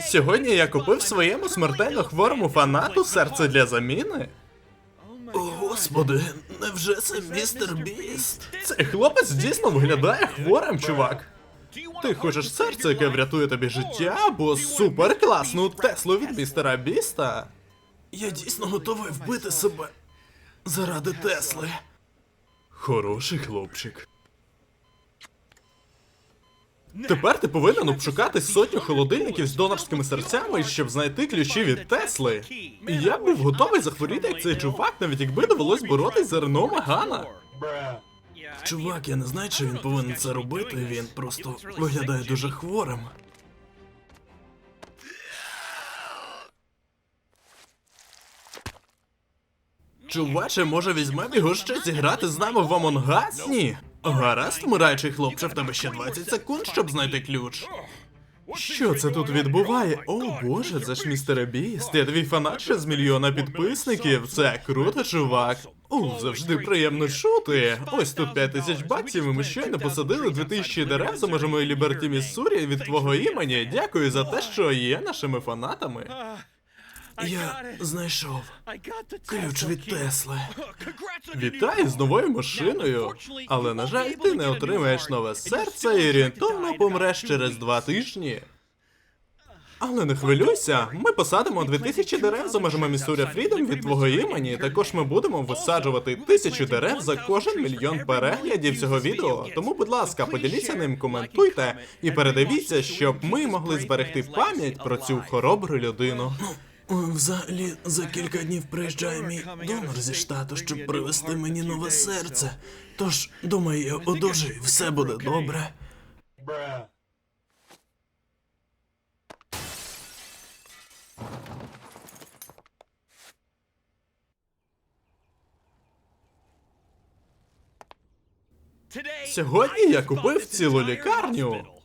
Сьогодні я купив своєму смертельно хворому фанату серце для заміни. О, господи, невже це містер Біст? Цей хлопець дійсно виглядає хворим, чувак. Ти хочеш серце, яке врятує тобі життя, або супер класну Теслу від містера Біста? Я дійсно готовий вбити себе заради Тесли. Хороший хлопчик. Тепер ти повинен обшукати сотню холодильників з донорськими серцями, щоб знайти ключі від Тесли. І я був готовий захворіти як цей чувак, навіть якби довелось боротись за Рено Мегана. Чувак, я не знаю, чи він повинен це робити, він просто виглядає дуже хворим. Чуваче, може візьмемо його ще зіграти з нами в Амонгас? Ні. Гаразд, вмираючий хлопче, в тебе ще 20 секунд, щоб знайти ключ. Що це тут відбуває? О боже, це ж містер Біст. Я твій фанат ще з мільйона підписників. Це круто, чувак. О, завжди приємно чути. Ось тут 5 тисяч баксів, і ми щойно посадили 2000 дерев за межами Ліберті Міссурі від твого імені. Дякую за те, що є нашими фанатами. Я знайшов ключ від Тесли. Вітаю з новою машиною. Але на жаль, ти не отримаєш нове серце і орієнтовно помреш через два тижні. Але не хвилюйся, ми посадимо 2000 дерев за межами Міссурі Фрідом від твого імені. Також ми будемо висаджувати тисячу дерев за кожен мільйон переглядів цього відео. Тому, будь ласка, поділіться ним, коментуйте і передивіться, щоб ми могли зберегти пам'ять про цю хоробру людину. Взагалі, за кілька днів приїжджає мій донор зі штату, щоб привезти мені нове серце. Тож, думаю, я одужаю, все буде добре. Сьогодні я купив цілу лікарню.